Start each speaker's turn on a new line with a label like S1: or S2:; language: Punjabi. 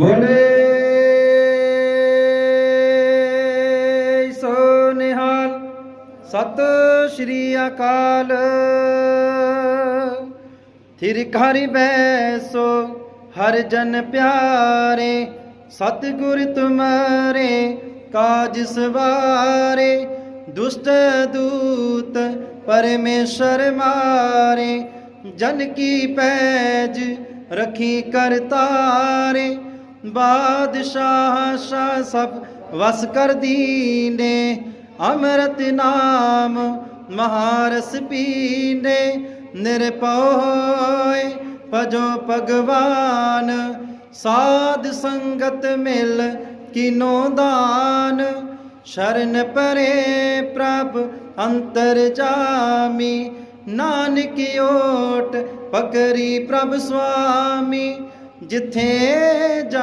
S1: ਬੋਲੇ ਸੋ ਨਿਹਾਲ, ਸਤ ਸ਼੍ਰੀ ਅਕਾਲ। ਥਿਰ ਘਰ ਬੈਸੋ, ਹਰ ਜਨ ਪਿਆਰੇ, ਸਤਿਗੁਰ ਤੁਮਰੇ, ਕਾਜ ਸਵਾਰੇ। ਦੁਸ਼ਟ ਦੂਤ ਪਰਮੇਸ਼ਰ ਮਾਰੇ, ਜਨ ਕੀ ਪੈਜ ਰਖੀ ਕਰਤਾਰੇ। ਬਾਦਸ਼ਾਹ ਸ਼ਾਹ ਸਭ ਵਸ ਕਰ ਦੀਨੇ ਅੰਮ੍ਰਿਤ ਨਾਮ ਮਹਾਰਸ ਪੀਨੇ ਨਿਰਭਉ ਭਜੋ ਭਗਵਾਨ, ਸਾਧ ਸੰਗਤ ਮਿਲ ਕੀਨੋ ਦਾਨ। ਸ਼ਰਨ ਪਰੇ ਪ੍ਰਭ ਅੰਤਰ ਜਾਮੀ, ਨਾਨਕ ਓਟ ਪਕਰੀ ਪ੍ਰਭ ਸੁਆਮੀ। ਜਿੱਥੇ ਜਾ